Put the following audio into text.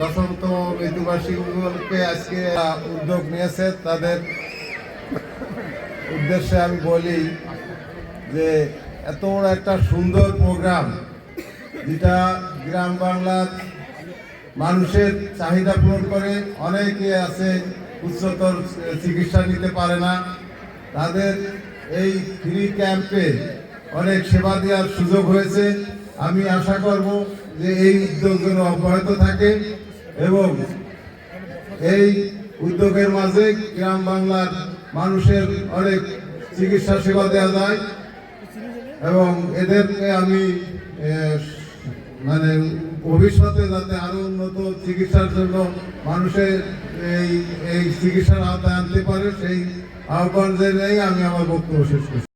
দশমতম মৃত্যুবার্ষিকীকে আজকে উদ্যোগ নিয়েছে, তাদের উদ্দেশ্যে আমি বলি যে এত একটা সুন্দর প্রোগ্রাম, যেটা গ্রাম বাংলার মানুষের চাহিদা পূরণ করে, অনেকে আছে উচ্চতর চিকিৎসা নিতে পারে না, তাদের এই ফ্রি ক্যাম্পে অনেক সেবা দেওয়ার সুযোগ হয়েছে। আমি আশা করব যে এই উদ্যোগ যেন অব্যাহত থাকে। এবং এই উদ্যোগের মাঝে গ্রাম বাংলার মানুষের অনেক চিকিৎসা সেবা দেওয়া যায়। এবং এদেরকে আমি মানে ভবিষ্যতে যাতে আরও উন্নত চিকিৎসার জন্য মানুষের এই এই চিকিৎসার আওতায় আনতে পারে, সেই আহ্বান জেনেই আমি আমার বক্তব্য শেষ করছি।